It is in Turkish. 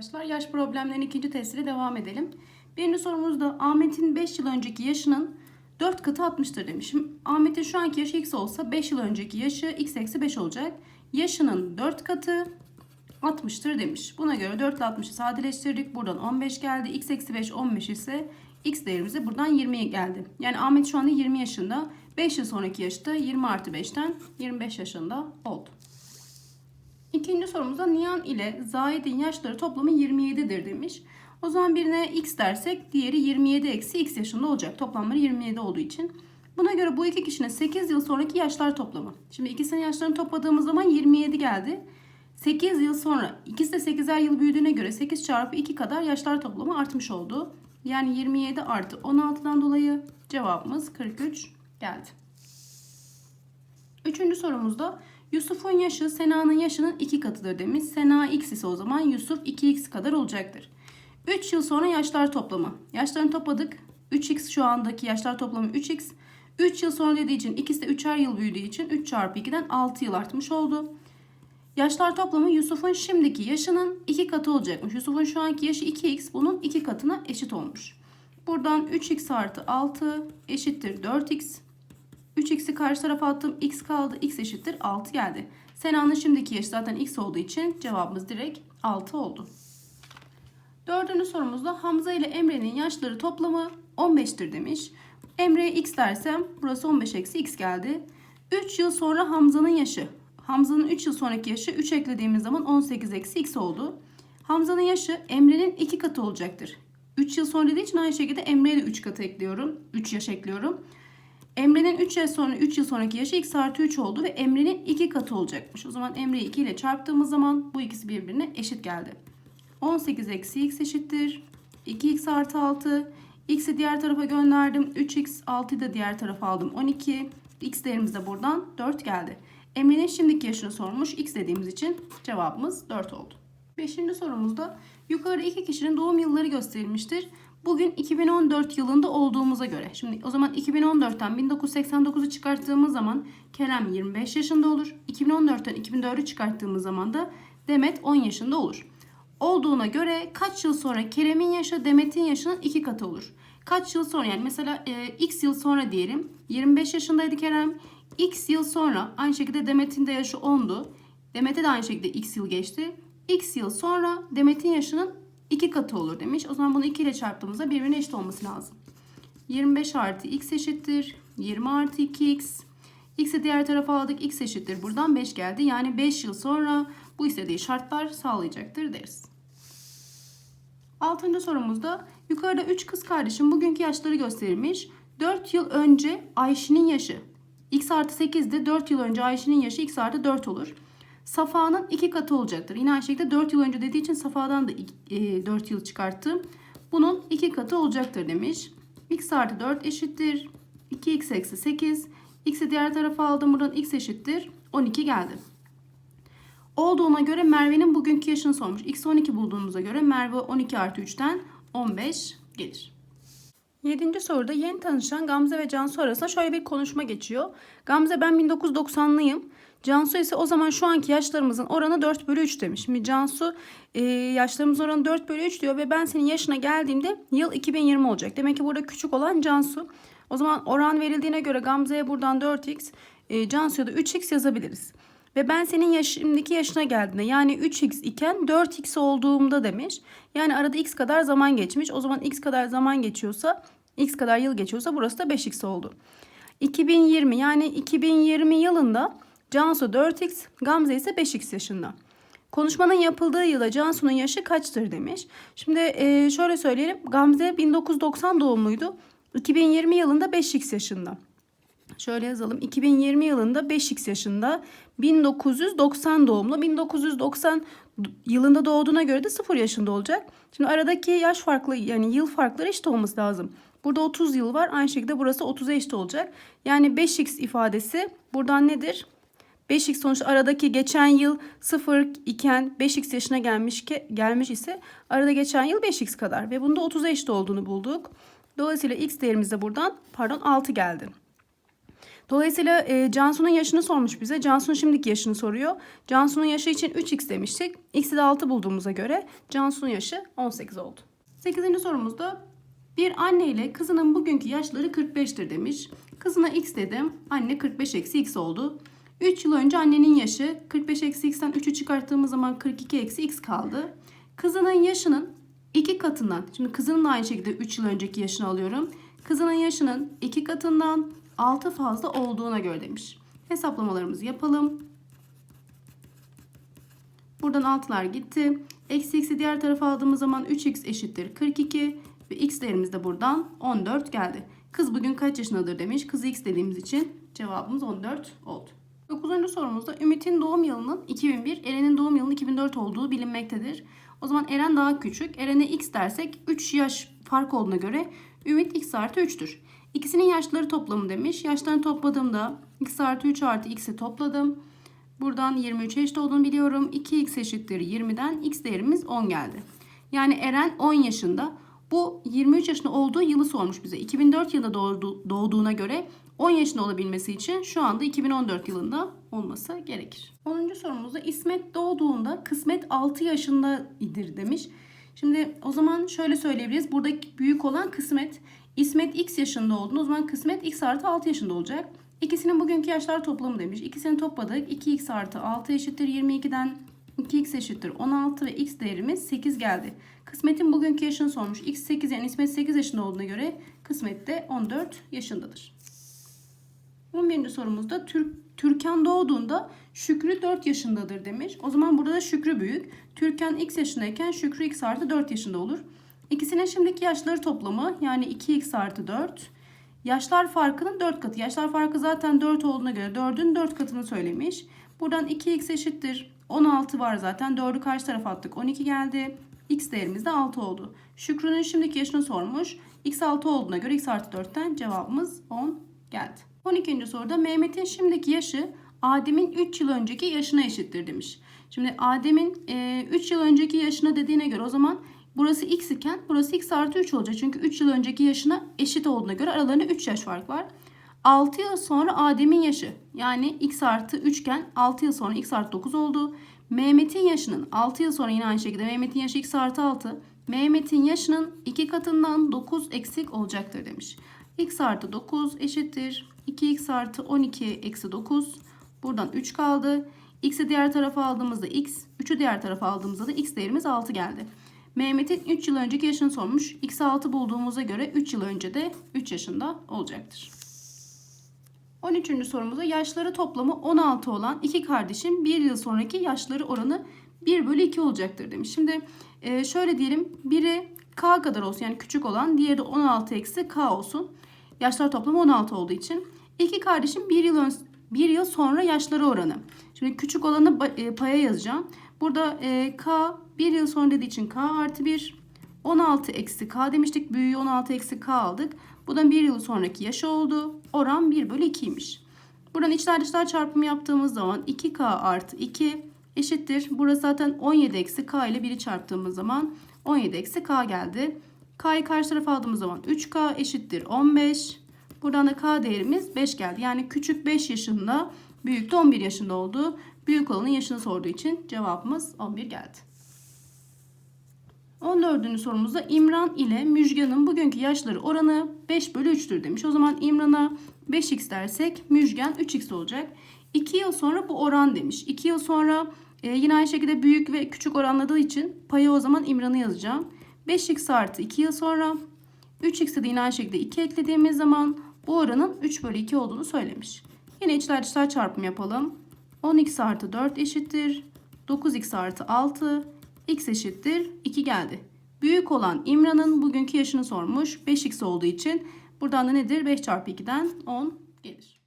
arkadaşlar. Yaş problemlerinin ikinci testiyle devam edelim. Birinci sorumuzda Ahmet'in 5 yıl önceki yaşının 4 katı 60'tır demişim. Ahmet'in şu anki yaşı x olsa 5 yıl önceki yaşı x eksi 5 olacak. Yaşının 4 katı 60'tır demiş. Buna göre 4 ile 60'ı sadeleştirdik. Buradan 15 geldi. x eksi 5 15 ise x değerimize buradan 20 geldi. Yani Ahmet şu anda 20 yaşında. 5 yıl sonraki yaşta 20 artı 5'ten 25 yaşında oldu. İkinci sorumuzda Nihan ile Zahid'in yaşları toplamı 27'dir demiş. O zaman birine x dersek diğeri 27 eksi x yaşında olacak. Toplamları 27 olduğu için. Buna göre bu iki kişinin 8 yıl sonraki yaşlar toplamı. Şimdi ikisinin yaşlarını topladığımız zaman 27 geldi. 8 yıl sonra ikisi de 8'er yıl büyüdüğüne göre 8 çarpı 2 kadar yaşlar toplamı artmış oldu. Yani 27 artı 16'dan dolayı cevabımız 43 geldi. Üçüncü sorumuzda Yusuf'un yaşı Sena'nın yaşının 2 katıdır demiş. Sena x ise o zaman Yusuf 2x kadar olacaktır. 3 yıl sonra yaşlar toplamı. Yaşlarını topladık. 3x şu andaki yaşlar toplamı 3x. 3 yıl sonra dediği için ikisi de 3'er yıl büyüdüğü için 3 çarpı 2'den 6 yıl artmış oldu. Yaşlar toplamı Yusuf'un şimdiki yaşının 2 katı olacakmış. Yusuf'un şu anki yaşı 2x bunun 2 katına eşit olmuş. Buradan 3x artı 6 eşittir 4x. 3x'i karşı tarafa attım. x kaldı. x eşittir 6 geldi. Sena'nın şimdiki yaşı zaten x olduğu için cevabımız direkt 6 oldu. Dördüncü sorumuzda Hamza ile Emre'nin yaşları toplamı 15'tir demiş. Emre'ye x dersem burası 15 eksi x geldi. 3 yıl sonra Hamza'nın yaşı. Hamza'nın 3 yıl sonraki yaşı 3 eklediğimiz zaman 18 eksi x oldu. Hamza'nın yaşı Emre'nin 2 katı olacaktır. 3 yıl sonra dediği için aynı şekilde Emre'ye de 3 katı ekliyorum. 3 yaş ekliyorum. Emre'nin 3 yıl sonra 3 yıl sonraki yaşı x artı 3 oldu ve Emre'nin 2 katı olacakmış. O zaman Emre'yi 2 ile çarptığımız zaman bu ikisi birbirine eşit geldi. 18 eksi x eşittir. 2x artı 6. X'i diğer tarafa gönderdim. 3x 6'yı da diğer tarafa aldım. 12. X değerimiz de buradan 4 geldi. Emre'nin şimdiki yaşını sormuş. X dediğimiz için cevabımız 4 oldu. Beşinci sorumuzda yukarıda iki kişinin doğum yılları gösterilmiştir. Bugün 2014 yılında olduğumuza göre. Şimdi o zaman 2014'ten 1989'u çıkarttığımız zaman Kerem 25 yaşında olur. 2014'ten 2004'ü çıkarttığımız zaman da Demet 10 yaşında olur. Olduğuna göre kaç yıl sonra Kerem'in yaşı Demet'in yaşının iki katı olur. Kaç yıl sonra yani mesela e, x yıl sonra diyelim 25 yaşındaydı Kerem. X yıl sonra aynı şekilde Demet'in de yaşı 10'du. Demet'e de aynı şekilde x yıl geçti. X yıl sonra Demet'in yaşının iki katı olur demiş. O zaman bunu 2 ile çarptığımızda birbirine eşit olması lazım. 25 artı x eşittir. 20 artı 2x. X'i diğer tarafa aldık. X eşittir. Buradan 5 geldi. Yani 5 yıl sonra bu istediği şartlar sağlayacaktır deriz. Altıncı sorumuzda yukarıda 3 kız kardeşin bugünkü yaşları gösterilmiş. 4 yıl önce Ayşe'nin yaşı. X artı 8'de 4 yıl önce Ayşe'nin yaşı X artı 4 olur. Safa'nın 2 katı olacaktır. Yine aynı şekilde 4 yıl önce dediği için Safa'dan da 4 yıl çıkarttım. Bunun 2 katı olacaktır demiş. X artı 4 eşittir. 2x eksi 8. X'i diğer tarafa aldım. Buradan x eşittir. 12 geldi. Olduğuna göre Merve'nin bugünkü yaşını sormuş. X 12 bulduğumuza göre Merve 12 artı 3'ten 15 gelir. Yedinci soruda yeni tanışan Gamze ve Cansu arasında şöyle bir konuşma geçiyor. Gamze ben 1990'lıyım. Cansu ise o zaman şu anki yaşlarımızın oranı 4 bölü 3 demiş. Şimdi Cansu e, yaşlarımız oranı 4 bölü 3 diyor ve ben senin yaşına geldiğimde yıl 2020 olacak. Demek ki burada küçük olan Cansu. O zaman oran verildiğine göre Gamze'ye buradan 4x, e, Cansu'ya da 3x yazabiliriz. Ve ben senin yaşındaki yaşına geldiğinde yani 3x iken 4x olduğumda demiş. Yani arada x kadar zaman geçmiş. O zaman x kadar zaman geçiyorsa, x kadar yıl geçiyorsa burası da 5x oldu. 2020 yani 2020 yılında Cansu 4x, Gamze ise 5x yaşında. Konuşmanın yapıldığı yılda Cansu'nun yaşı kaçtır demiş. Şimdi e, şöyle söyleyelim. Gamze 1990 doğumluydu. 2020 yılında 5x yaşında. Şöyle yazalım. 2020 yılında 5x yaşında. 1990 doğumlu. 1990 yılında doğduğuna göre de 0 yaşında olacak. Şimdi aradaki yaş farklı yani yıl farkları eşit olması lazım. Burada 30 yıl var. Aynı şekilde burası 30'a eşit olacak. Yani 5x ifadesi buradan nedir? 5x sonuçta aradaki geçen yıl 0 iken 5x yaşına gelmiş ki gelmiş ise arada geçen yıl 5x kadar ve bunda 30'a eşit olduğunu bulduk. Dolayısıyla x değerimiz de buradan pardon 6 geldi. Dolayısıyla e, Cansu'nun yaşını sormuş bize. Cansu'nun şimdiki yaşını soruyor. Cansu'nun yaşı için 3x demiştik. X'i de 6 bulduğumuza göre Cansu'nun yaşı 18 oldu. 8. sorumuzda bir anne ile kızının bugünkü yaşları 45'tir demiş. Kızına x dedim. Anne 45 eksi x oldu. 3 yıl önce annenin yaşı 45 eksi x'ten 3'ü çıkarttığımız zaman 42 eksi x kaldı. Kızının yaşının iki katından, şimdi kızının aynı şekilde 3 yıl önceki yaşını alıyorum. Kızının yaşının iki katından 6 fazla olduğuna göre demiş. Hesaplamalarımızı yapalım. Buradan 6'lar gitti. Eksi x'i diğer tarafa aldığımız zaman 3x eşittir 42 ve x değerimiz de buradan 14 geldi. Kız bugün kaç yaşındadır demiş. Kızı x dediğimiz için cevabımız 14 oldu. 9. sorumuzda Ümit'in doğum yılının 2001, Eren'in doğum yılının 2004 olduğu bilinmektedir. O zaman Eren daha küçük. Eren'e x dersek 3 yaş fark olduğuna göre Ümit x artı 3'tür. İkisinin yaşları toplamı demiş. Yaşlarını topladığımda x artı 3 artı x'i topladım. Buradan 23 eşit olduğunu biliyorum. 2x eşittir 20'den x değerimiz 10 geldi. Yani Eren 10 yaşında. Bu 23 yaşında olduğu yılı sormuş bize. 2004 yılında doğdu, doğduğuna göre 10 yaşında olabilmesi için şu anda 2014 yılında olması gerekir. 10. sorumuzda İsmet doğduğunda kısmet 6 yaşında idir demiş. Şimdi o zaman şöyle söyleyebiliriz. Buradaki büyük olan kısmet. İsmet x yaşında olduğunda o zaman kısmet x artı 6 yaşında olacak. İkisinin bugünkü yaşlar toplamı demiş. İkisini topladık. 2x artı 6 eşittir 22'den 2x eşittir 16 ve x değerimiz 8 geldi. Kısmet'in bugünkü yaşını sormuş. x 8 yani İsmet 8 yaşında olduğuna göre Kısmet de 14 yaşındadır. 11. sorumuzda Türk, Türkan doğduğunda Şükrü 4 yaşındadır demiş. O zaman burada da Şükrü büyük. Türkan x yaşındayken Şükrü x artı 4 yaşında olur. İkisinin şimdiki yaşları toplamı yani 2x artı 4. Yaşlar farkının 4 katı. Yaşlar farkı zaten 4 olduğuna göre 4'ün 4 katını söylemiş. Buradan 2x eşittir. 16 var zaten. 4'ü karşı tarafa attık. 12 geldi. X değerimiz de 6 oldu. Şükrü'nün şimdiki yaşını sormuş. X 6 olduğuna göre X artı 4'ten cevabımız 10 geldi. 12. soruda Mehmet'in şimdiki yaşı Adem'in 3 yıl önceki yaşına eşittir demiş. Şimdi Adem'in e, 3 yıl önceki yaşına dediğine göre o zaman burası x iken burası x artı 3 olacak. Çünkü 3 yıl önceki yaşına eşit olduğuna göre aralarında 3 yaş fark var. 6 yıl sonra Adem'in yaşı yani x artı 3 iken 6 yıl sonra x artı 9 oldu. Mehmet'in yaşının 6 yıl sonra yine aynı şekilde Mehmet'in yaşı x artı 6. Mehmet'in yaşının 2 katından 9 eksik olacaktır demiş. X artı 9 eşittir 2x artı 12 eksi 9. Buradan 3 kaldı. X'i diğer tarafa aldığımızda x, 3'ü diğer tarafa aldığımızda da x değerimiz 6 geldi. Mehmet'in 3 yıl önceki yaşını sormuş. X 6 bulduğumuza göre 3 yıl önce de 3 yaşında olacaktır. 13. sorumuza yaşları toplamı 16 olan iki kardeşin 1 yıl sonraki yaşları oranı 1 bölü 2 olacaktır demiş. Şimdi e, şöyle diyelim biri k kadar olsun yani küçük olan diğeri de 16 eksi k olsun. Yaşlar toplamı 16 olduğu için iki kardeşin 1 yıl, ön, bir yıl sonra yaşları oranı. Şimdi küçük olanı e, paya yazacağım. Burada e, k 1 yıl sonra dediği için k artı 1 16 eksi k demiştik. Büyüğü 16 eksi k aldık. Bu da 1 yıl sonraki yaşı oldu. Oran 1 bölü 2'ymiş. Buradan içler dışlar çarpımı yaptığımız zaman 2k artı 2 eşittir. Burası zaten 17 eksi k ile 1'i çarptığımız zaman 17 eksi k geldi. K'yı karşı tarafa aldığımız zaman 3k eşittir 15. Buradan da k değerimiz 5 geldi. Yani küçük 5 yaşında, büyük de 11 yaşında oldu. Büyük olanın yaşını sorduğu için cevabımız 11 geldi. 14. sorumuzda İmran ile Müjgan'ın bugünkü yaşları oranı 5 bölü 3'tür demiş. O zaman İmran'a 5x dersek Müjgan 3x olacak. 2 yıl sonra bu oran demiş. 2 yıl sonra e, yine aynı şekilde büyük ve küçük oranladığı için payı o zaman İmran'ı yazacağım. 5x artı 2 yıl sonra 3x'e de yine aynı şekilde 2 eklediğimiz zaman bu oranın 3 bölü 2 olduğunu söylemiş. Yine içler dışlar çarpım yapalım. 10x artı 4 eşittir. 9x artı 6 x eşittir 2 geldi. Büyük olan İmran'ın bugünkü yaşını sormuş. 5x olduğu için buradan da nedir? 5 çarpı 2'den 10 gelir.